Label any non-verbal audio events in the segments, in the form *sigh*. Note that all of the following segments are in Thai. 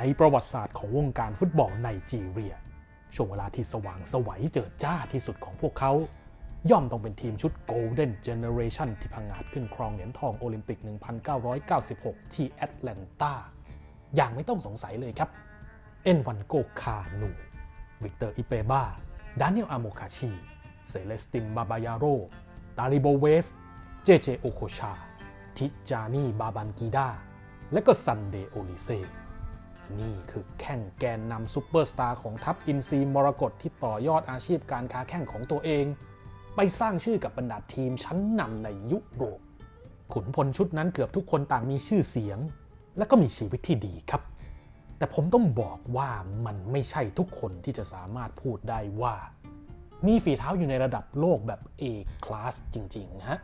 ในประวัติศาสตร์ของวงการฟุตบอลไนจีเรีย ช่วงเวลาที่สว่างสวัยเจิดจ้าที่สุดของพวกเขา ย่อมต้องเป็นทีมชุด Golden Generation ที่พังงาดขึ้นครองเหรียญทองโอลิมปิก 1996 ที่แอตแลนตาอย่างไม่ต้องสงสัยเลยครับ เอ็นวันโกคานูวิกเตอร์อิเปบาดานิเอลอาโมคาชีเซเลสตินบาบายาโรตาริโบเวส เจเจโอโคชา ทิจานีบาบันกีดาและก็ซันเดโอลิเซ นี่คือแข่งแกนนำซูเปอร์สตาร์ของทัพอินซีมรกตที่ต่อยอดอาชีพการค้าแข่งของตัวเอง ไปสร้างชื่อกับบรรดาทีมชั้นนำในยุโรปขุนพลชุดนั้นเกือบทุกคนต่างมีชื่อเสียง และก็มีชีวิตที่ดีครับ แต่ผมต้องบอกว่ามันไม่ใช่ทุกคนที่จะสามารถพูดได้ว่า มีฝีเท้าอยู่ในระดับโลกแบบ A คลาสจริงๆนะฮะ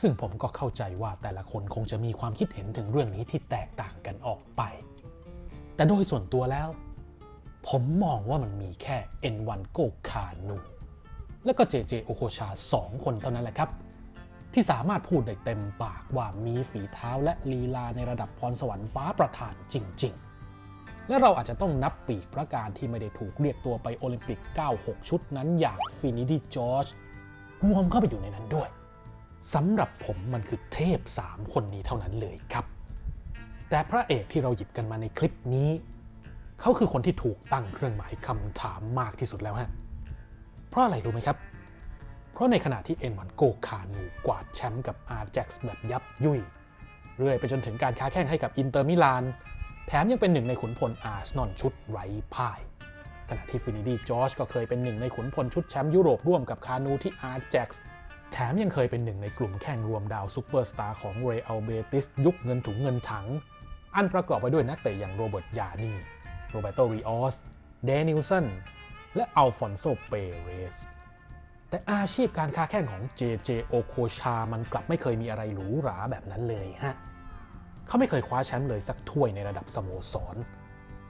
ซึ่งผมก็เข้าใจว่าแต่ละคนคงจะมีความคิดเห็นถึงเรื่องนี้ที่แตกต่างกันออกไป แต่โดยส่วนตัวแล้ว ผมมองว่ามันมีแค่ N1 โกคานูและก็เจเจโอโคชาสองคนเท่านั้นแหละครับ ที่สามารถพูดได้เต็มปากว่ามีฝีเท้าและลีลาในระดับพรสวรรค์ฟ้าประทานจริง ๆ และเราอาจจะต้องนับปีกพระการที่ไม่ได้ถูกเรียกตัวไปโอลิมปิก 96 ชุดนั้นอย่างฟินิดีจอร์จรวมเข้าไปอยู่ในนั้นด้วยสำหรับผมมันคือเทพ 3 คนนี้เท่านั้นเลยครับ แต่พระเอกที่เราหยิบกันมาในคลิปนี้ เขาคือคนที่ถูกตั้งเครื่องหมายคำถามมากที่สุดแล้วฮะ เพราะอะไรรู้ไหมครับ เพราะในขณะที่เอ็นวันโกคานูกวาดแชมป์กับอาร์แจ็กซ์แบบยับยุยเรื่อยไปจนถึงการค้าแข่งให้กับอินเตอร์มิลาน แถมยังเป็นหนึ่งในขุนพลอาร์ซนอลชุดไร้พ่าย ขณะที่ฟินิดีจอร์จก็เคยเป็นหนึ่งในขุนพลชุดแชมป์ยุโรปร่วมกับคานูที่อาร์แจ็กซ์แถมยังเคยเป็นหนึ่งในกลุ่มแข่งรวมดาวซูเปอร์สตาร์ของเรอัลเบติสยุคเงินถุงเงินถัง อันประกอบไปด้วยนักเตะอย่างโรเบิร์ต ยานี โรเบโต ริออส เดนิลสัน และอัลฟอนโซ เปเรส แต่อาชีพการค้าแข่งของ JJ โอโคชา มันกลับไม่เคยมีอะไรหรูหราแบบนั้นเลยฮะ เขาไม่เคยคว้าแชมป์เลยสักถ้วยในระดับสโมสร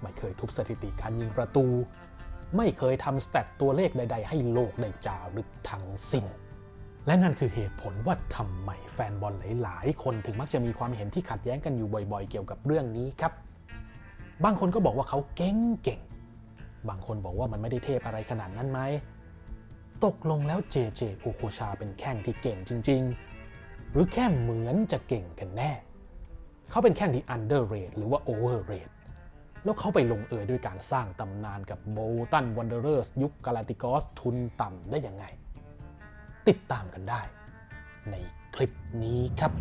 ไม่เคยทุบสถิติการยิงประตู ไม่เคยทำสแตทตัวเลขใด ๆ ให้โลกได้จารึกทั้งสิ้น และนั่นคือเหตุผลว่าทำไมแฟนบอลหลาย ๆ คนถึงมักจะมีความเห็นที่ขัดแย้งกันอยู่บ่อย ๆ เกี่ยวกับเรื่องนี้ครับ บางคนก็บอกว่าเขาเก่งเก่ง บางคนบอกว่ามันไม่ได้เทพอะไรขนาดนั้นไหม ตกลงแล้วเจเจโอโคชาเป็นแข้งที่เก่งจริง ๆ หรือแค่เหมือนจะเก่งกันแน่ เขาเป็นแข้งที่ underrate หรือว่า overrate แล้วเขาไปลงเอยด้วยการสร้างตำนานกับโบตันวันเดอร์เรสยุคกาลาติกอสทุนต่ำได้ยังไง ติดตามกันได้ ในคลิปนี้ครับ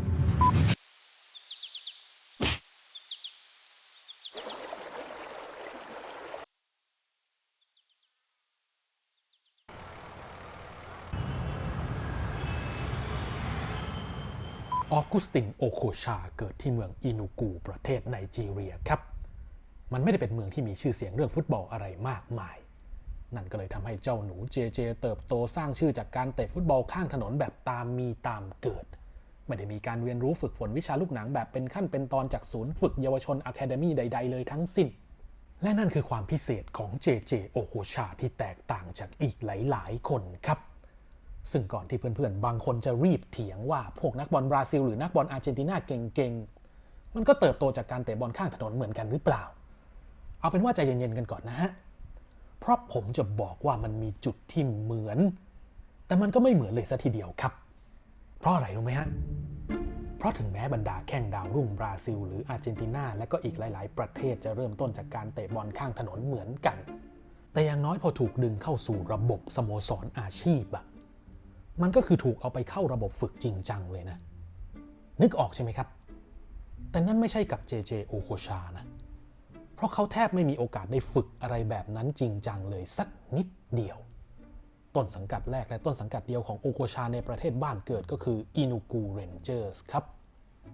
ออกุสตินโอโคชาเกิดที่เมืองอินูกูประเทศไนจีเรียครับ มันไม่ได้เป็นเมืองที่มีชื่อเสียงเรื่องฟุตบอลอะไรมากมาย นั่นก็เลยทำให้เจ้าหนูเจเจเติบโตสร้างชื่อจากการเตะฟุตบอลข้างถนนแบบตามมีตามเกิด ไม่ได้มีการเรียนรู้ฝึกฝนวิชาลูกหนังแบบเป็นขั้นเป็นตอนจากศูนย์ฝึกเยาวชนอะคาเดมี่ใด ๆ เลยทั้งสิ้น และนั่นคือความพิเศษของเจเจโอโคชาที่แตกต่างจากอีกหลาย ๆ คนครับซึ่งก่อนที่เพื่อนๆ บางคนจะรีบเถียงว่าพวกนักบอลบราซิลหรือนักบอลอาร์เจนตินาเก่งๆ มันก็เติบโตจากการเตะบอลข้างถนนเหมือนกันหรือเปล่า เอาเป็นว่าใจเย็นๆกันก่อนนะฮะ เพราะผมจะบอกว่ามันมีจุดที่เหมือน แต่มันก็ไม่เหมือนเลยซะทีเดียวครับ เพราะอะไรรู้ไหมฮะ เพราะถึงแม้บรรดาแข่งดาวรุ่งบราซิล หรืออาร์เจนตินา และก็อีกหลาย ๆ ประเทศจะเริ่มต้นจากการเตะบอลข้างถนนเหมือนกัน แต่อย่างน้อยพอถูกดึงเข้าสู่ระบบสโมสรอาชีพอะมันก็คือถูกเอาไปเข้าระบบฝึกจริงจังเลยนะ นึกออกใช่ไหมครับ แต่นั่นไม่ใช่กับ JJ โอโคชานะเราะเขาแทบไม่มีโอกาสได้ฝึกอะไรแบบนั้นจริงจังเลยสักนิดเดียว ต้นสังกัดแรกและต้นสังกัดเดียวของโอโคชาในประเทศบ้านเกิดก็คืออินูกูเรนเจอร์สครับ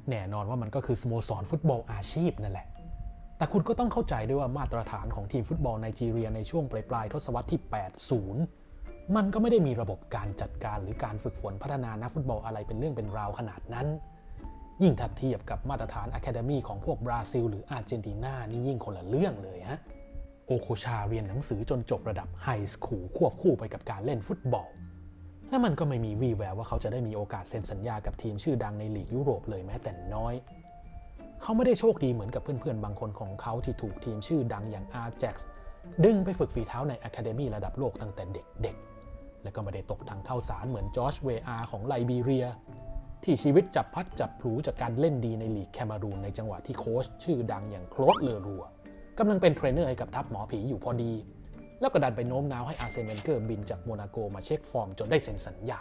แน่นอนว่ามันก็คือสโมสรฟุตบอลอาชีพนั่นแหละ แต่คุณก็ต้องเข้าใจด้วยว่ามาตรฐานของทีมฟุตบอลไนจีเรียในช่วงปลายปลายทศวรรษที่ 80 มันก็ไม่ได้มีระบบการจัดการหรือการฝึกฝนพัฒนานักฟุตบอลอะไรเป็นเรื่องเป็นราวขนาดนั้น ยิ่งถ้าเทียบกับมาตรฐานอะคาเดมีของพวกบราซิล หรืออาร์เจนตินานี่ยิ่งคนละเรื่องเลยฮะโอโคชาเรียนหนังสือจนจบระดับไฮสคูลควบคู่ไปกับการเล่นฟุตบอล และมันก็ไม่มีวี่แววว่าเขาจะได้มีโอกาสเซ็นสัญญากับทีมชื่อดังในลีกยุโรปเลยแม้แต่น้อย เขาไม่ได้โชคดีเหมือนกับเพื่อนๆ บางคนของเขาที่ถูกทีมชื่อดังอย่าง Ajax ดึงไปฝึกฝีเท้าในอะคาเดมีระดับโลกตั้งแต่เด็กๆ และก็ไม่ได้ตกทางเข้าสารเหมือนจอร์จเวอาของไลบีเรีย ที่ชีวิตจับพัดจับผลูจากการเล่นดีในลีกแคมารูนในจังหวะที่โค้ชชื่อดังอย่างโคลดเลอรัวกำลังเป็นเทรนเนอร์ให้กับทัพหมอผีอยู่พอดี แล้วก็ดันไปโน้มน้าวให้อาร์เซนเวนเกอร์บินจากโมนาโกมาเช็คฟอร์มจนได้เซ็นสัญญา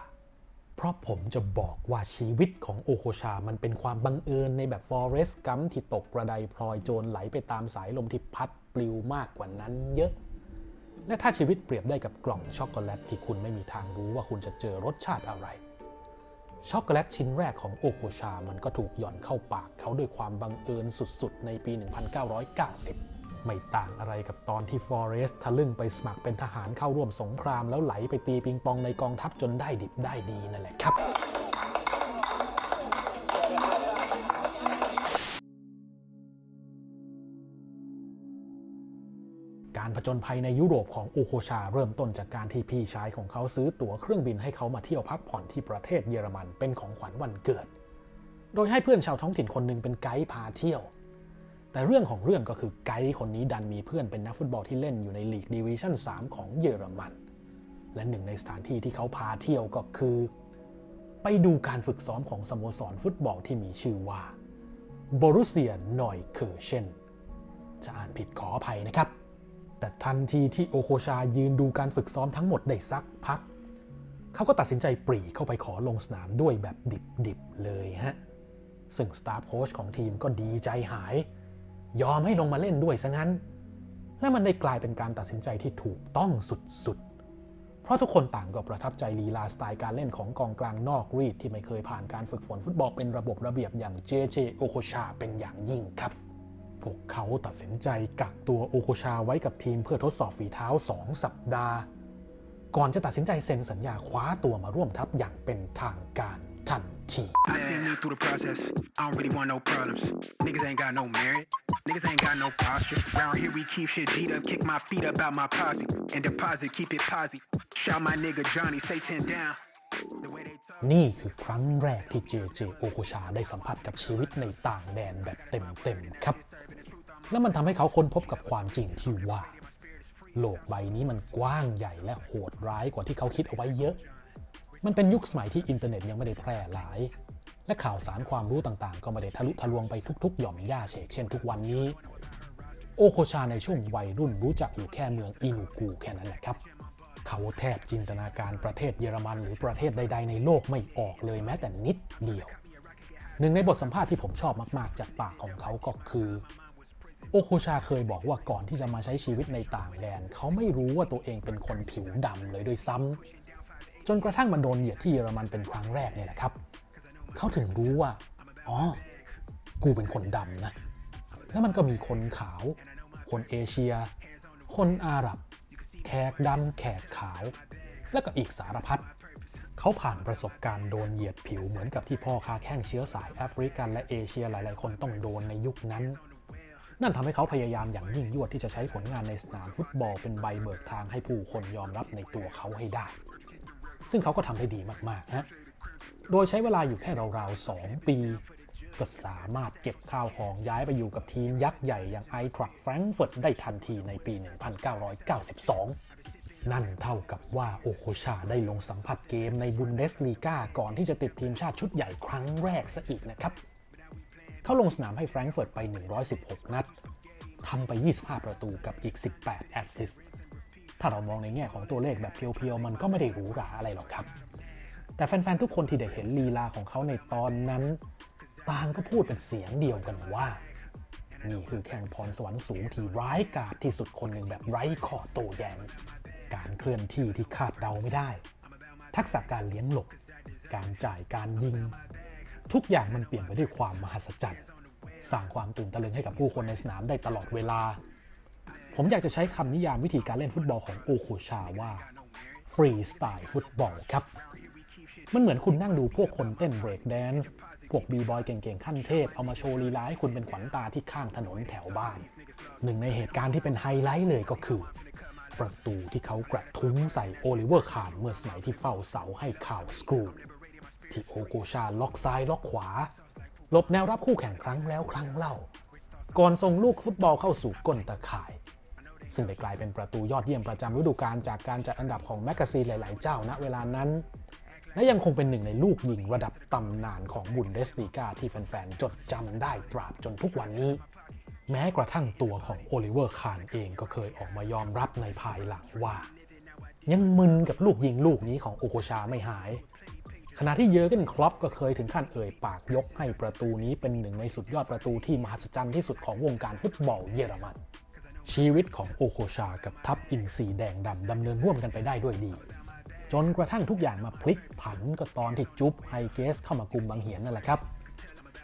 เพราะผมจะบอกว่าชีวิตของโอโคชา มันเป็นความบังเอิญในแบบฟอเรสต์กัมที่ตกกระไดพลอยโจรไหลไปตามสายลมที่พัดปลิวมากกว่านั้นเยอะ และถ้าชีวิตเปรียบได้กับกล่องช็อกโกแลตที่คุณไม่มีทางรู้ว่าคุณจะเจอรสชาติอะไร ช็อกโกแลตชิ้นแรกของโอโคชา มันก็ถูกหย่อนเข้าปากเขาด้วยความบังเอิญสุดๆ ในปี 1990 ไม่ต่างอะไรกับตอนที่ฟอเรส์ทะลึ่งไปสมัครเป็นทหารเข้าร่วมสงครามแล้วไหลไปตีปิงปองในกองทัพจนได้ดิบได้ดีนั่นแหละครับ การผจญภัยในยุโรปของโอโคชาเริ่มต้นจากการที่พี่ชายของเขาซื้อตั๋วเครื่องบินให้เขามาเที่ยวพักผ่อนที่ประเทศเยอรมันเป็นของขวัญวันเกิด โดยให้เพื่อนชาวท้องถิ่นคนหนึ่งเป็นไกด์พาเที่ยว แต่เรื่องของเรื่องก็คือไกด์คนนี้ดันมีเพื่อนเป็นนักฟุตบอลที่เล่นอยู่ในลีกดิวิชั่น 3 ของเยอรมัน และหนึ่งในสถานที่ที่เขาพาเที่ยวก็คือ ไปดูการฝึกซ้อมของสโมสรฟุตบอลที่มีชื่อว่าบรุเซียนอยเคอร์เชนจะอ่านผิดขออภัยนะครับ แต่ทันทีที่โอโคชายืนดูการฝึกซ้อมทั้งหมดได้สักพัก เขาก็ตัดสินใจปรีเข้าไปขอลงสนามด้วยแบบดิบๆเลยฮะ ซึ่งสตาฟโค้ชของทีมก็ดีใจหาย ยอมให้ลงมาเล่นด้วยซะงั้น และมันได้กลายเป็นการตัดสินใจที่ถูกต้องสุดๆ เพราะทุกคนต่างก็ประทับใจลีลาสไตล์การเล่นของกองกลางนอกรีดที่ไม่เคยผ่านการฝึกฝนฟุตบอลเป็นระบบระเบียบอย่างเจเจโอโคชาเป็นอย่างยิ่งครับ พวกเขาตัดสินใจกักตัวโอโคชาไว้กับทีมเพื่อทดสอบฝีเท้า2สัปดาห์ ก่อนจะตัดสินใจเซ็นสัญญาคว้าตัวมาร่วมทัพอย่างเป็นทางการทันที I seen me through the process. I don't really want no problems. Niggas ain't got no merit. Niggas ain't got no posture. Round here we keep shit G'd up, kick my feet up out my posse. And deposit, keep it posse. Shout my nigga Johnny, stay 10 down. นี่คือครั้งแรกที่เจเจโอโคชาได้สัมผัสกับชีวิตในต่างแดนแบบเต็มๆครับ และมันทำให้เขาค้นพบกับความจริงที่ว่า โลกใบนี้มันกว้างใหญ่และโหดร้ายกว่าที่เขาคิดเอาไว้เยอะ มันเป็นยุคสมัยที่อินเทอร์เน็ตยังไม่ได้แพร่หลาย และข่าวสารความรู้ต่างๆ ก็ไม่ได้ทะลุทะลวงไปทุกๆ หย่อมย่าเฉกเช่นทุกวันนี้ โอโคชาในช่วงวัยรุ่นรู้จักอยู่แค่เมืองอินูกูแค่นั้นแหละครับ เขาแทบจินตนาการประเทศเยอรมันหรือประเทศใด ๆ ในโลกไม่ออกเลยแม้แต่นิดเดียว หนึ่งในบทสัมภาษณ์ที่ผมชอบมากๆ จากปากของเขาก็คือโอโคชาเคยบอกว่าก่อนที่จะมาใช้ชีวิตในต่างแดน เขาไม่รู้ว่าตัวเองเป็นคนผิวดำเลยด้วยซ้ำจนกระทั่งมันโดนเหยียดที่เยอรมันเป็นครั้งแรกเนี่ยแหละครับ เขาถึงรู้ว่าอ๋อกูเป็นคนดำนะ แล้วมันก็มีคนขาว คนเอเชีย คนอาหรับ แขกดำแขกขาว และก็อีกสารพัดเขาผ่านประสบการณ์โดนเหยียดผิวเหมือนกับที่พ่อค้าแข้งเชื้อสายแอฟริกันและเอเชียหลาย ๆ คนต้องโดนในยุคนั้น นั่นทำให้เขาพยายามอย่างยิ่งยวดที่จะใช้ผลงานในสนามฟุตบอลเป็นใบเบิกทางให้ผู้คนยอมรับในตัวเขาให้ได้ ซึ่งเขาก็ทำได้ดีมากๆนะโดยใช้เวลาอยู่แค่ราวๆ2ปี ก็สามารถเก็บข้าวของย้ายไปอยู่กับทีมยักษ์ใหญ่อย่างไอทรัคแฟรงก์เฟิร์ตได้ทันทีในปี 1992 นั่นเท่ากับว่าโอโคชาได้ลงสัมผัสเกมในบุนเดสลีกาก่อนที่จะติดทีมชาติชุดใหญ่ครั้งแรกซะอีกนะครับ เขาลงสนามให้แฟรงก์เฟิร์ตไป 116 นัดทำไป 25 ประตูกับอีก 18 แอสซิสต์ถ้าเรามองในแง่ของตัวเลขแบบเพียวๆ มันก็ไม่ได้หรูหราอะไรหรอกครับ แต่แฟนๆ ทุกคนที่ได้เห็นลีลาของเขาในตอนนั้น ต่างก็พูดเป็นเสียงเดียวกันว่า นี่คือแข่งพรสวรรค์สูงที่ร้ายกาจที่สุดคนหนึ่งแบบไร้ข้อโต้แย้งการเคลื่อนที่ที่คาดเดาไม่ได้ ทักษะการเลี้ยงหลบ การจ่ายการยิง ทุกอย่างมันเปลี่ยนไปด้วยความมหัศจรรย์สร้างความตื่นตะลึงให้กับผู้คนในสนามได้ตลอดเวลา ผมอยากจะใช้คำนิยามวิธีการเล่นฟุตบอลของโอโคชาว่าฟรีสไตล์ฟุตบอลครับ มันเหมือนคุณนั่งดูพวกคนเต้นเบรกแดนซ์ พวกบีบอยเก่งๆ ขั้นเทพ เอามาโชว์ลีลาให้คุณเป็นขวัญตาที่ข้างถนนแถวบ้าน หนึ่งในเหตุการณ์ที่เป็นไฮไลท์เลยก็คือ ประตูที่เขากระทุ้งใส่โอลิเวอร์คานเมื่อสมัยที่เฝ้าเสาให้ข่าวสกรูที่โอโกชาล็อกซ้ายล็อกขวาหลบแนวรับคู่แข่งครั้งแล้วครั้งเล่า ก่อนส่งลูกฟุตบอลเข้าสู่ก้นตะข่าย ซึ่งได้กลายเป็นประตูยอดเยี่ยมประจำฤดูกาลจากการจัดอันดับของแมกกาซีนหลาย ๆ เจ้าณเวลานั้น และยังคงเป็นหนึ่งในลูกยิงระดับตำนานของบุนเดสลีกาที่แฟนๆ จดจำได้ตราบจนทุกวันนี้ แม้กระทั่งตัวของโอลิเวอร์คานเองก็เคยออกมายอมรับในภายหลังว่า ยังมึนกับลูกยิงลูกนี้ของโอโคชาไม่หาย ขณะที่เยอร์เกนคล็อปก็เคยถึงขั้นเอ่ยปากยกให้ประตูนี้เป็นหนึ่งในสุดยอดประตูที่มหัศจรรย์ที่สุดของวงการฟุตบอลเยอรมันชีวิตของโอโคชากับทัพอินซีแดงดำดำเนินร่วมกันไปได้ด้วยดี จนกระทั่งทุกอย่างมาพลิกผันก็ตอนที่จุ๊บไฮเกสเข้ามากุมบังเหียนนั่นแหละครับ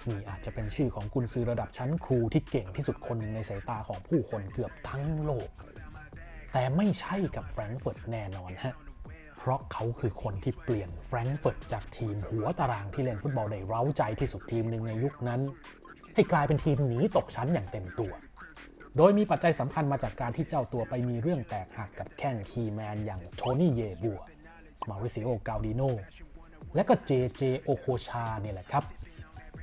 นี่อาจจะเป็นชื่อของกุนซือระดับชั้นครูที่เก่งที่สุดคนหนึ่งในสายตาของผู้คนเกือบทั้งโลก แต่ไม่ใช่กับแฟรงก์เฟิร์ตแน่นอนฮะ เพราะเขาคือคนที่เปลี่ยนแฟรงก์เฟิร์ตจากทีมหัวตารางที่เล่นฟุตบอลได้เร้าใจที่สุดทีมหนึ่งในยุคนั้น ให้กลายเป็นทีมหนีตกชั้นอย่างเต็มตัว โดยมีปัจจัยสำคัญมาจากการที่เจ้าตัวไปมีเรื่องแตกหักกับแข้งคีแมนอย่างโทนี่เยบัว มาริซิโอกาดิโนและก็เจเจโอโคชาเนี่ยแหละครับ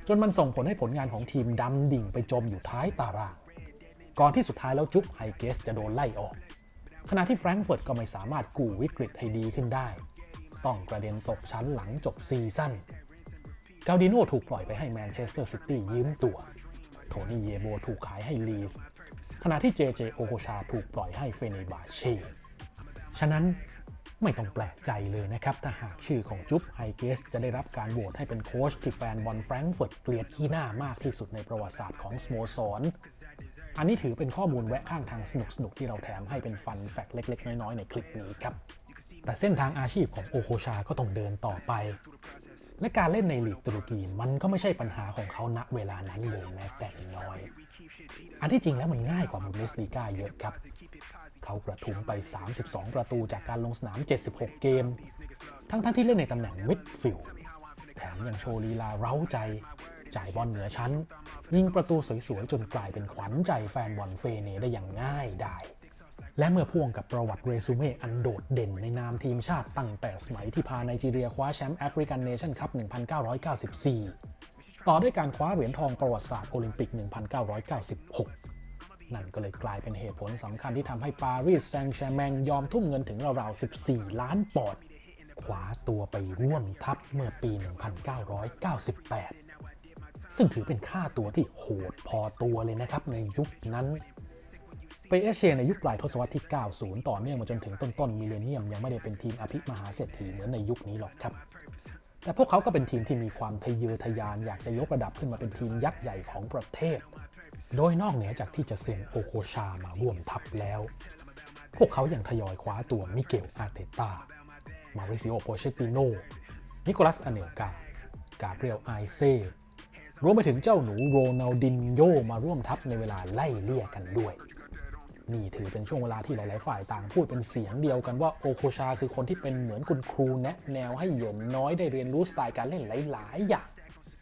จนมันส่งผลให้ผลงานของทีมดำดิ่งไปจมอยู่ท้ายตาราง ก่อนที่สุดท้ายแล้วจุ๊บไฮเกสจะโดนไล่ออก ขณะที่แฟรงก์เฟิร์ตก็ไม่สามารถกู้วิกฤตให้ดีขึ้นได้ ต้องกระเด็นตกชั้นหลังจบซีซั่นกาดิโนถูกปล่อยไปให้แมนเชสเตอร์ซิตี้ยืมตัว โทนี่เยโบถูกขายให้ลีสขณะที่เจเจโอโคชาถูกปล่อยให้เฟเนบาเช่ ฉะนั้น ไม่ต้องแปลกใจเลยนะครับ ถ้าหากชื่อของจุ๊บไฮเกสจะได้รับการโหวตให้เป็นโค้ชที่แฟนบอลแฟรงก์เฟิร์ตเกลียดขี้หน้ามากที่สุดในประวัติศาสตร์ของสโมสร อันนี้ถือเป็นข้อมูลแวะข้างทางสนุกๆ ที่เราแถมให้เป็นฟันแฟกเล็ก ๆ น้อยๆ ในคลิปนี้ครับ แต่เส้นทางอาชีพของโอโคชาก็ต้องเดินต่อไป และการเล่นในลีกตุรกีมันก็ไม่ใช่ปัญหาของเขาณเวลานั้นเลยแม้แต่น้อย อันที่จริงแล้วมันง่ายกว่าบุนเดสลีกาเยอะครับ เขากระทุ้งไป 32 ประตูจากการลงสนาม 76 เกม ทั้งๆทที่เล่นในตำแหน่งมิดฟิลด์แถมยังโชว์ลีลาเร้าใจ จ่ายบอลเหนือชั้น ยิงประตูสวยๆ จนกลายเป็นขวัญใจแฟนบอลเฟเนได้อย่างง่ายดายและเมื่อพ่วงกับประวัติเรซูเม่อันโดดเด่นในนามทีมชาติตั้งแต่สมัยที่พาไนจีเรียคว้าแชมป์แอฟริกันเนชั่นคัพ 1994 ต่อด้วยการคว้าเหรียญทองประวัติศาสตร์โอลิมปิก 1996 นั่นก็เลยกลายเป็นเหตุผลสำคัญที่ทำให้ปารีสแซงต์แชร์แมงยอมทุ่มเงินถึงราวๆ 14 ล้านปอนด์คว้าตัวไปร่วมทัพเมื่อปี 1998 ซึ่งถือเป็นค่าตัวที่โหดพอตัวเลยนะครับในยุคนั้นไปเอเชียในยุคปลายทศวรรษที่ 90 ต่อเนื่องมาจนถึงต้นๆมิเลเนียม ยังไม่ได้เป็นทีมอภิมหาเศรษฐีเหมือนในยุคนี้หรอกครับ แต่พวกเขาก็เป็นทีมที่มีความทะเยอทะยานอยากจะยกระดับขึ้นมาเป็นทีมยักษ์ใหญ่ของประเทศ โดยนอกเหนือจากที่จะเซ็นโอโคชามาร่วมทัพแล้ว พวกเขายังทยอยคว้าตัวมิเกลอาเตตามาริซิโอโปเชติโน นิโคลัสอเนลกา กาเบรียลไอเซ่รวมไปถึงเจ้าหนูโรนัลดินโยมาร่วมทัพในเวลาไล่เลี่ยกันด้วย นี่ถือเป็นช่วงเวลาที่หลาย ๆ ฝ่ายต่างพูดเป็นเสียงเดียวกันว่าโอโคชาคือคนที่เป็นเหมือนคุณครูแนะแนวให้เหยินน้อยได้เรียนรู้สไตล์การเล่นหลาย ๆ อย่าง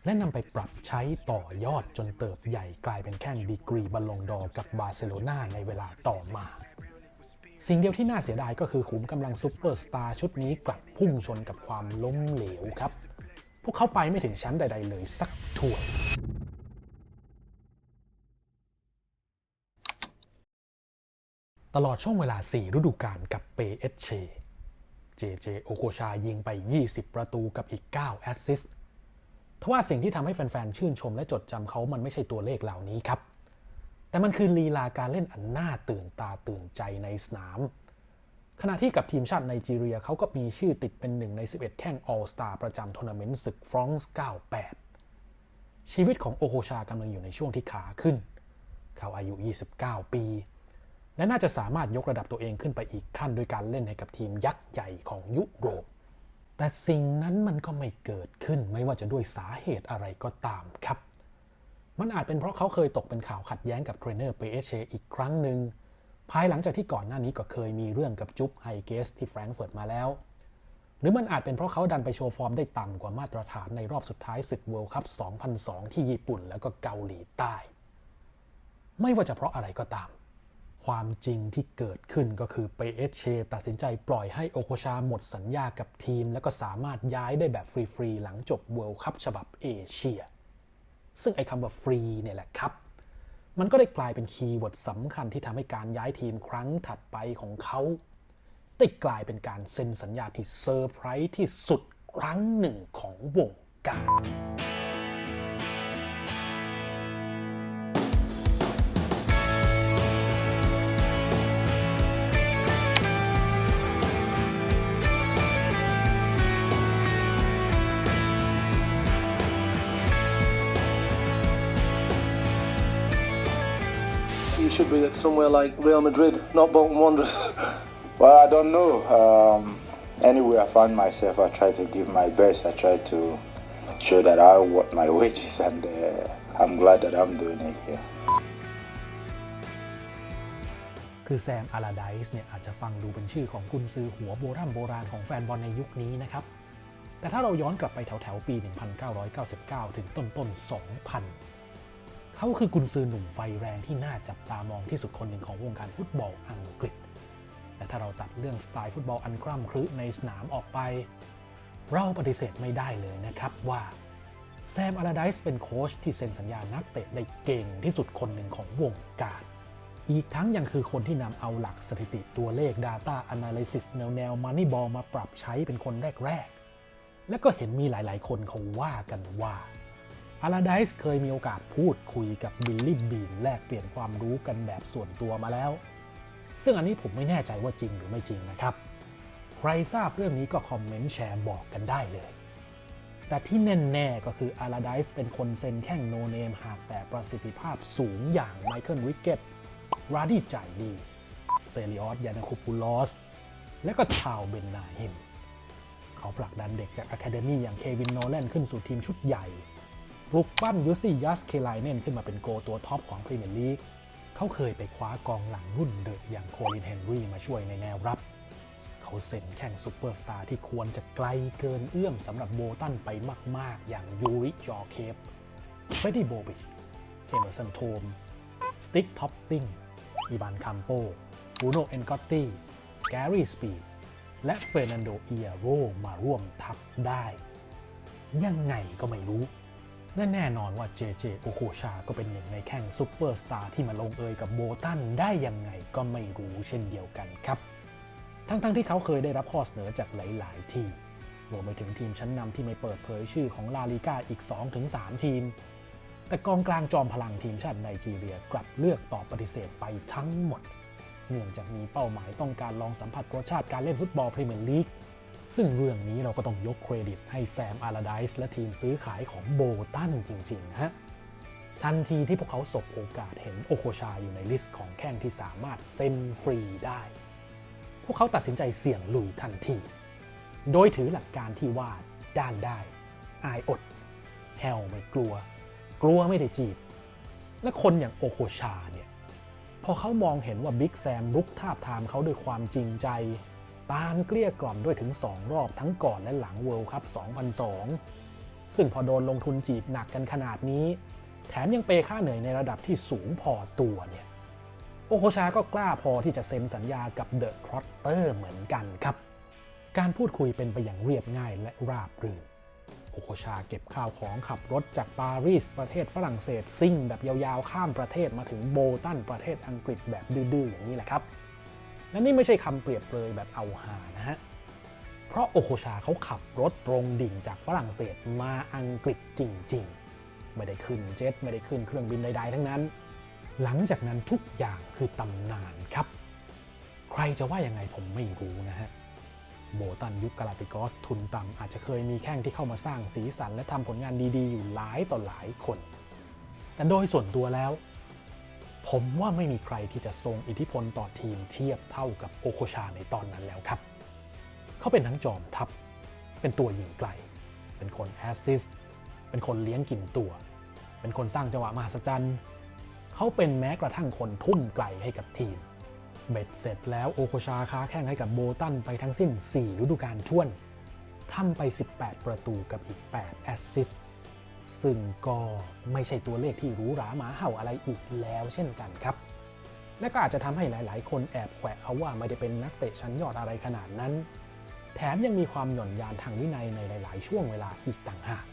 และนำไปปรับใช้ต่อยอดจนเติบใหญ่กลายเป็นแข้งดีกรีบอลลงดอกับบาร์เซโลนาในเวลาต่อมา สิ่งเดียวที่น่าเสียดายก็คือขุมกำลังซุปเปอร์สตาร์ชุดนี้กลับพุ่งชนกับความล้มเหลวครับ พวกเขาไปไม่ถึงชั้นใด ๆ เลยสักถ้วยตลอดช่วงเวลา 4 ฤดูกาลกับเปเอชเช เจเจโอโกชายิงไป 20 ประตูกับอีก 9 แอสซิสต์ ทว่าสิ่งที่ทำให้แฟนๆ ชื่นชมและจดจำเขามันไม่ใช่ตัวเลขเหล่านี้ครับ แต่มันคือลีลาการเล่นอันน่าตื่นตาตื่นใจในสนาม ขณะที่กับทีมชาติไนจีเรียเขาก็มีชื่อติดเป็นหนึ่งใน 11 แข้งออลสตาประจำทัวร์นาเมนต์ศึกฟรองซ์ 98 ชีวิตของโอโคชากำลังอยู่ในช่วงที่ขาขึ้น เขาอายุ 29 ปี และน่าจะสามารถยกระดับตัวเองขึ้นไปอีกขั้นโดยการเล่นให้กับทีมยักษ์ใหญ่ของยุโรป แต่สิ่งนั้นมันก็ไม่เกิดขึ้นไม่ว่าจะด้วยสาเหตุอะไรก็ตามครับ มันอาจเป็นเพราะเขาเคยตกเป็นข่าวขัดแย้งกับเทรนเนอร์เปเอชอีกครั้งหนึ่งภายหลังจากที่ก่อนหน้านี้ก็เคยมีเรื่องกับจุ๊บไฮเกสที่แฟรงก์เฟิร์ตมาแล้ว หรือมันอาจเป็นเพราะเขาดันไปโชว์ฟอร์มได้ต่ำกว่ามาตรฐานในรอบสุดท้ายศึกเวิลด์คัพ 2002 ที่ญี่ปุ่นแล้วก็เกาหลีใต้ ไม่ว่าจะเพราะอะไรก็ตาม ความจริงที่เกิดขึ้นก็คือเปเอเชตัดสินใจปล่อยให้โอโคชาหมดสัญญากับทีม แล้วก็สามารถย้ายได้แบบฟรีๆ หลังจบเวิลด์คัพฉบับเอเชีย ซึ่งไอ้คำว่าฟรีเนี่ยแหละครับ มันก็ได้กลายเป็นคีย์เวิร์ดสำคัญที่ทำให้การย้ายทีมครั้งถัดไปของเขาได้กลายเป็นการเซ็นสัญญาที่เซอร์ไพรส์ที่สุดครั้งหนึ่งของวงการ be at somewhere like Real Madrid, not Bolton Wanderers. Well, I don't know. Um, anywhere I find myself, I try to give my best. I try to show that I want my wages, and uh, I'm glad that I'm doing it here. คือแซมอาราไดส์เนี่ยอาจจะฟังดูเป็นชื่อของกุนซือหัวโบราณโบราณของแฟนบอลในยุคนี้นะครับ แต่ถ้าเราย้อนกลับไปแถวแถวๆปี 1999 ถึงต้นต้นๆ2000 เขาคือกุนซือหนุ่มไฟแรงที่น่าจับตามองที่สุดคนหนึ่งของวงการฟุตบอลอังกฤษ และถ้าเราตัดเรื่องสไตล์ฟุตบอลอันคร่ำครึในสนามออกไป เราปฏิเสธไม่ได้เลยนะครับว่าแซมอาราไดส์เป็นโค้ชที่เซ็นสัญญานักเตะได้เก่งที่สุดคนหนึ่งของวงการ อีกทั้งยังคือคนที่นำเอาหลักสถิติตัวเลข Data Analysis แนวแนว Moneyball มาปรับใช้เป็นคนแรก ๆ และก็เห็นมีหลายๆ คนเขาว่ากันว่า a l a d i s e เคยมีโอกาสพูดคุยกับบิลลี่บีนแลกเปลี่ยนความรู้กันแบบส่วนตัวมาแล้ว ซึ่งอันนี้ผมไม่แน่ใจว่าจริงหรือไม่จริงนะครับ ใครทราบเรื่องนี้ก็คอมเมนต์แชร์บอกกันได้เลย แต่ที่แน่ๆก็คือ a l a d i s e เป็นคนเซ็นแข้งโนเนมหากแต่ประสิทธิภาพสูงอย่างไมเคิลวิกเก็ตราดีจ่ายดีสเตลิออสยานาคูปูลอส และก็ชาวเบนนาฮิม เขาผลักดันเด็กจากอะคาเดมี่อย่างเควินโนแลนขึ้นสู่ทีมชุดใหญ่ ปลุกปั้นยูซี่ยัสเคไลเนนขึ้นมาเป็นโกตัวท็อปของพรีเมียร์ลีกเขาเคยไปคว้ากองหลังรุ่นเดอะอย่างโคลินเฮนรี่มาช่วยในแนวรับ เขาเซ็นแข่งซูเปอร์สตาร์ที่ควรจะไกลเกินเอื้อมสำหรับโบตันไปมาก ๆ อย่างยูริจอเคฟเฟรดดี้โบบิชเอเมอร์สันโทมสติ๊กท็อปติงอีบานคัมโปบูโนเอนกอตตี้แกรี่สปีดและเฟรนันโดเอียโรมาร่วมทัพได้ ยังไงก็ไม่รู้ และแน่นอนว่าเจเจโอโคชาก็เป็นหนึ่งในแข่งซูเปอร์สตาร์ที่มาลงเอยกับโบตันได้ยังไงก็ไม่รู้เช่นเดียวกันครับ ทั้งๆทที่เขาเคยได้รับข้อเสนอจากหลาย ๆ ที่รวมไปถึงทีมชั้นนำที่ไม่เปิดเผยชื่อของลาลิก้าอีก 2-3 ทีม แต่กองกลางจอมพลังทีมชาติไนจีเรียกลับเลือกตอบปฏิเสธไปทั้งหมด เนื่องจากมีเป้าหมายต้องการลองสัมผัสรสชาติการเล่นฟุตบอลพรีเมียร์ลีก ซึ่งเรื่องนี้เราก็ต้องยกเครดิตให้แซมอาราไดส์และทีมซื้อขายของโบตันจริงๆฮะทันทีที่พวกเขาสบโอกาสเห็นโอโคชาอยู่ในลิสต์ของแข้งที่สามารถเซ็นฟรีได้ พวกเขาตัดสินใจเสี่ยงลุยทันที โดยถือหลักการที่ว่าด้านได้ อายอด แฮวไม่กลัว กลัวไม่ได้จีบ และคนอย่างโอโคชาเนี่ย พอเขามองเห็นว่าบิ๊กแซมลุกทาบทามเขาด้วยความจริงใจ ตามเกลี้ยกล่อมด้วยถึง 2 รอบทั้งก่อนและหลังเวิลด์คัพ 2002 ซึ่งพอโดนลงทุนจีบหนักกันขนาดนี้ แถมยังเปย์ค่าเหนื่อยในระดับที่สูงพอตัวเนี่ย โอโคชาก็กล้าพอที่จะเซ็นสัญญากับเดอะทรอตเตอร์เหมือนกันครับ การพูดคุยเป็นไปอย่างเรียบง่ายและราบรื่นโอโคชาเก็บข้าวของขับรถจากปารีสประเทศฝรั่งเศสซิ่งแบบยาวๆข้ามประเทศมาถึงโบตันประเทศอังกฤษแบบดื้อๆอย่างนี้แหละครับ และนี่ไม่ใช่คำเปรียบเปรยแบบเอาหานะฮะ เพราะโอโคชาเขาขับรถตรงดิ่งจากฝรั่งเศสมาอังกฤษจริง ๆ ไม่ได้ขึ้นเจ็ตไม่ได้ขึ้นเครื่องบินใด ๆ ทั้งนั้น หลังจากนั้นทุกอย่างคือตำนานครับ ใครจะว่ายังไงผมไม่รู้นะฮะโบตันยุคกาลาติกอสทุนต่ำอาจจะเคยมีแข้งที่เข้ามาสร้างสีสันและทำผลงานดีๆ อยู่หลายต่อหลายคน แต่โดยส่วนตัวแล้ว ผมว่าไม่มีใครที่จะทรงอิทธิพลต่อทีมเทียบเท่ากับโอโคชาในตอนนั้นแล้วครับ เขาเป็นทั้งจอมทัพ เป็นตัวยิงไกล เป็นคนแอสซิสต์ เป็นคนเลี้ยงกินตัว เป็นคนสร้างจังหวะมหัศจรรย์ เขาเป็นแม้กระทั่งคนทุ่มไกลให้กับทีม เบ็ดเสร็จแล้วโอโคชาค้าแข่งให้กับโบตันไปทั้งสิ้น 4 ฤดูกาลช่วนทำไป 18 ประตูกับอีก 8 แอสซิสต์ ซึ่งก็ไม่ใช่ตัวเลขที่หรูหราหมาเห่าอะไรอีกแล้วเช่นกันครับ และก็อาจจะทำให้หลาย ๆ คนแอบแขวะเขาว่าไม่ได้เป็นนักเตะชั้นยอดอะไรขนาดนั้น แถมยังมีความหย่อนยานทางวินัยในหลาย ๆ ช่วงเวลาอีกต่างหาก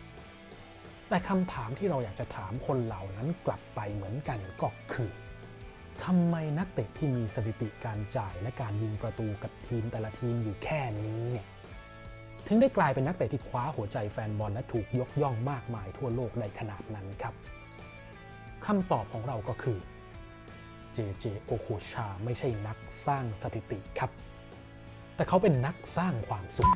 แต่คำถามที่เราอยากจะถามคนเหล่านั้นกลับไปเหมือนกันก็คือทำไมนักเตะที่มีสถิติการจ่ายและการยิงประตูกับทีมแต่ละทีมอยู่แค่นี้เนี่ย ถึงได้กลายเป็นนักเตะที่คว้าหัวใจแฟนบอลและถูกยกย่องมากมายทั่วโลกในขนาดนั้นครับคำตอบของเราก็คือเจเจโอโคชาไม่ใช่นักสร้างสถิติครับ แต่เขาเป็นนักสร้างความสุข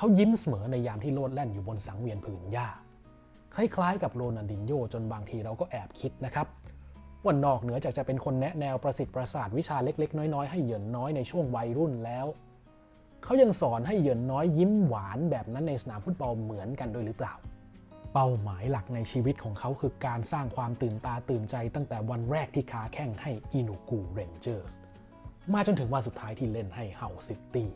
เขายิ้มเสมอในยามที่โลดแล่นอยู่บนสังเวียนผืนหญ้า คล้ายๆกับโรนัลดินโญจนบางทีเราก็แอบคิดนะครับว่านอกเหนือจากจะเป็นคนแนะแนวประสิทธิ์ประสาทวิชาเล็ก ๆ น้อย ๆ ให้เหยินน้อยในช่วงวัยรุ่นแล้ว เขายังสอนให้เหยินน้อยยิ้มหวานแบบนั้นในสนามฟุตบอลเหมือนกันด้วยหรือเปล่า เป้าหมายหลักในชีวิตของเขาคือการสร้างความตื่นตาตื่นใจตั้งแต่วันแรกที่ค้าแข่งให้อินูกูเรนเจอร์สมาจนถึงวันสุดท้ายที่เล่นให้เฮาซิตี้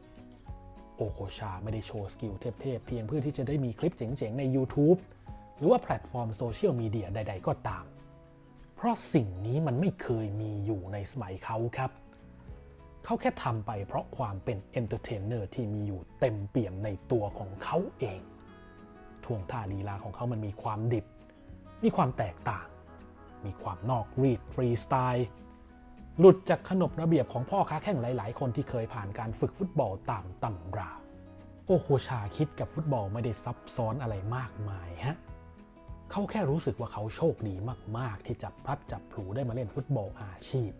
โอโคชาไม่ได้โชว์สกิลเทพๆ เพียงเพื่อที่จะได้มีคลิปเจ๋งๆ ใน YouTube หรือว่าแพลตฟอร์มโซเชียลมีเดียใดๆ ก็ตาม เพราะสิ่งนี้มันไม่เคยมีอยู่ในสมัยเขาครับ เขาแค่ทำไปเพราะความเป็นเอนเตอร์เทนเนอร์ที่มีอยู่เต็มเปี่ยมในตัวของเขาเองท่วงท่าลีลาของเขามันมีความดิบ มีความแตกต่าง มีความนอกรีดฟรีสไตล์ หลุดจากขนบระเบียบของพ่อค้าแข่งหลาย ๆ คนที่เคยผ่านการฝึกฟุตบอลตามตำรา โอโคชาคิดกับฟุตบอลไม่ได้ซับซ้อนอะไรมากมายฮะเขาแค่รู้สึกว่าเขาโชคดีมาก ๆ ที่จับพลัดจับผลูได้มาเล่นฟุตบอลอาชีพ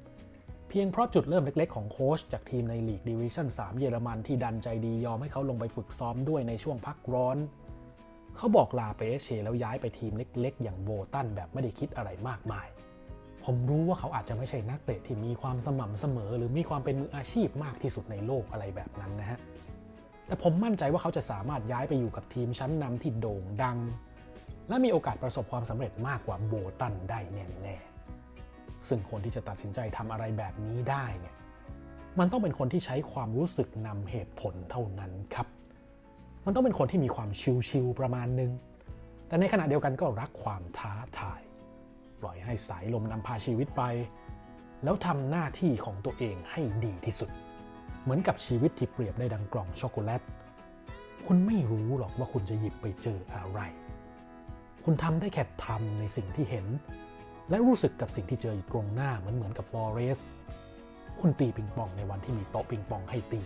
เพียงเพราะจุดเริ่มเล็ก ๆ ของโค้ชจากทีมในลีกดิวิชั่น 3 เยอรมันที่ดันใจดียอมให้เขาลงไปฝึกซ้อมด้วยในช่วงพักร้อน เขาบอกลาไปเอเชแล้วย้ายไปทีมเล็ก ๆ อย่างโบตันแบบไม่ได้คิดอะไรมากมาย ผมรู้ว่าเขาอาจจะไม่ใช่นักเตะที่มีความสม่ำเสมอ หรือมีความเป็นมืออาชีพมากที่สุดในโลกอะไรแบบนั้นนะฮะ แต่ผมมั่นใจว่าเขาจะสามารถย้ายไปอยู่กับทีมชั้นนำที่โด่งดัง และมีโอกาสประสบความสำเร็จมากกว่าโบตันได้แน่ๆซึ่งคนที่จะตัดสินใจทำอะไรแบบนี้ได้เนี่ยมันต้องเป็นคนที่ใช้ความรู้สึกนำเหตุผลเท่านั้นครับ มันต้องเป็นคนที่มีความชิลๆประมาณนึง แต่ในขณะเดียวกันก็รักความท้าทาย ปล่อยให้สายลมนำพาชีวิตไป แล้วทำหน้าที่ของตัวเองให้ดีที่สุด เหมือนกับชีวิตที่เปรียบได้ดังกล่องช็อกโกแลต คุณไม่รู้หรอกว่าคุณจะหยิบไปเจออะไร คุณทำได้แค่ทำในสิ่งที่เห็น และรู้สึกกับสิ่งที่เจออยู่ตรงหน้าเหมือนเหมือนกับฟอเรสต์คุณตีปิงปองในวันที่มีโต๊ะปิงปองให้ตี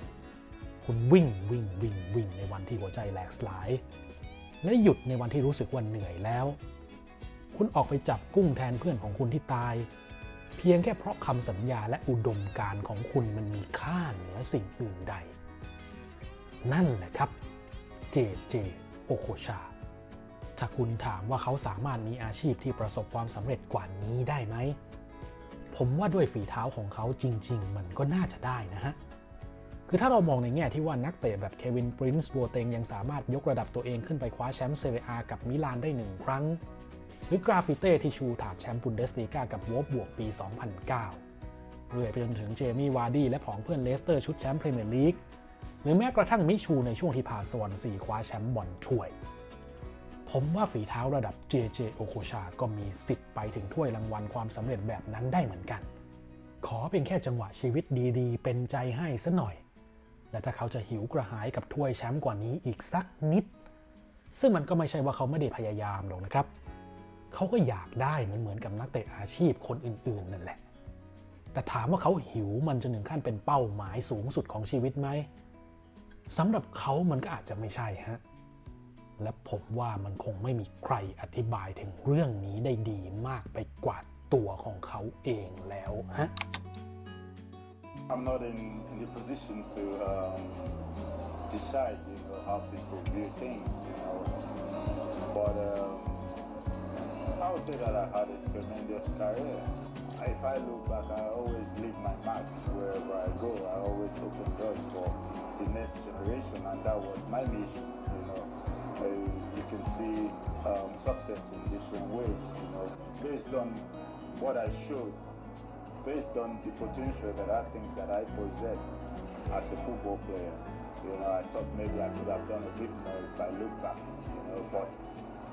คุณวิ่งวิ่งวิ่งวิ่งในวันที่หัวใจแหลกสลาย และหยุดในวันที่รู้สึกว่าเหนื่อยแล้ว คุณออกไปจับกุ้งแทนเพื่อนของคุณที่ตาย เพียงแค่เพราะคำสัญญาและอุดมการของคุณมันมีค่าเหนือสิ่งอื่นใด นั่นแหละครับเจเจโอโคชา ถ้าคุณถามว่าเขาสามารถมีอาชีพที่ประสบความสำเร็จกว่านี้ได้ไหม ผมว่าด้วยฝีเท้าของเขาจริง ๆ มันก็น่าจะได้นะฮะคือถ้าเรามองในแง่ที่ว่านักเตะแบบเควินปรินซ์บัวเตงยังสามารถยกระดับตัวเองขึ้นไปคว้าแชมป์เซเรียอากับมิลานได้หนึ่งครั้ง หรือกราฟิเต้ที่ชูถาดแชมป์บุนเดสลีกากับวอฟบวกปี 2009 เรื่อยไปจนถึงเจมี่วาร์ดี้และผองเพื่อนเลสเตอร์ชุดแชมป์พรีเมียร์ลีก หรือแม้กระทั่งมิชูในช่วงที่พาสวอนซีคว้าแชมป์บอลถ้วย ผมว่าฝีเท้าระดับ JJ โอโคชาก็มีสิทธิ์ไปถึงถ้วยรางวัลความสำเร็จแบบนั้นได้เหมือนกัน ขอเพียงแค่จังหวะชีวิตดีๆ เป็นใจให้ซะหน่อย และถ้าเขาจะหิวกระหายกับถ้วยแชมป์กว่านี้อีกสักนิด ซึ่งมันก็ไม่ใช่ว่าเขาไม่ได้พยายามหรอกนะครับ เขาก็อยากได้เหมือนเหมือนกับนักเตะอาชีพคนอื่นๆนั่นแหละ แต่ถามว่าเขาหิวมันจนถึงขั้นเป็นเป้าหมายสูงสุดของชีวิตไหมสำหรับเขามันก็อาจจะไม่ใช่ฮะ และผมว่ามันคงไม่มีใครอธิบายถึงเรื่องนี้ได้ดีมากไปกว่าตัวของเขาเองแล้วฮะ I'm not in, in the position to um, decide, you know, how people view things, you know. But um, I would say that I had a tremendous career. If I look back, I always leave my mark wherever I go. I always open doors for the next generation, and that was my mission, you know. You can see um, success in different ways, you know, based on what I showed based on the potential that I think that I possess. as a football player. You know, I thought maybe I could have done a bit more if I look back. You know, but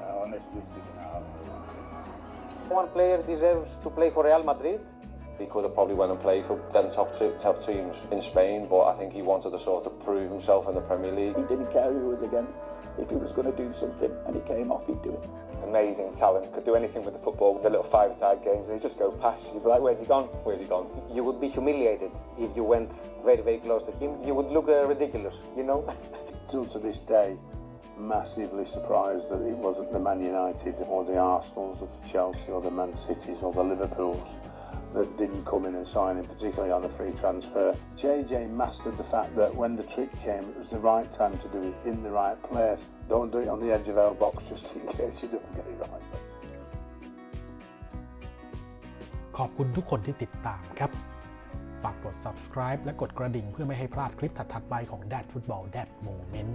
uh, honestly speaking, I haven't really since. One player deserves to play for Real Madrid. He could have probably went and played for them top two, top teams in Spain, but I think he wanted to sort of prove himself in the Premier League. He didn't care who he was against. If he was going to do something and he came off, he'd do it. amazing talent, could do anything with the football, the little five-side games, they just go past. You'd be like, where's he gone? Where's he gone? You would be humiliated if you went very, very close to him. You would look uh, ridiculous, you know? Still to this day, massively surprised that it wasn't the Man United or the Arsenals or the Chelsea or the Man Cities or the Liverpools that didn't come in and sign him, particularly on a free transfer. JJ mastered the fact that when the trick came, it was the right time to do it in the right place. Don't do it on the edge of our box *laughs* just in case you don't get it right. ขอบคุณทุกคนที่ติดตามครับ ฝากกด subscribe และกดกระดิ่งเพื่อไม่ให้พลาดคลิปถัดๆไปของ Dad Football Dad Moment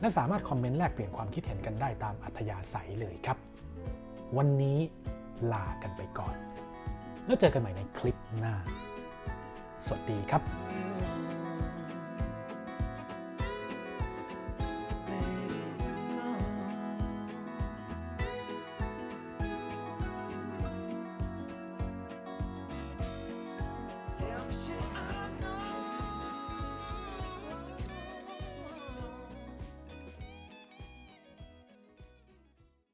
และสามารถคอมเมนต์แลกเปลี่ยนความคิดเห็นกันได้ตามอัธยาศัยเลยครับ วันนี้ลากันไปก่อน แล้วเจอกันใหม่ในคลิปหน้า สวัสดีครับ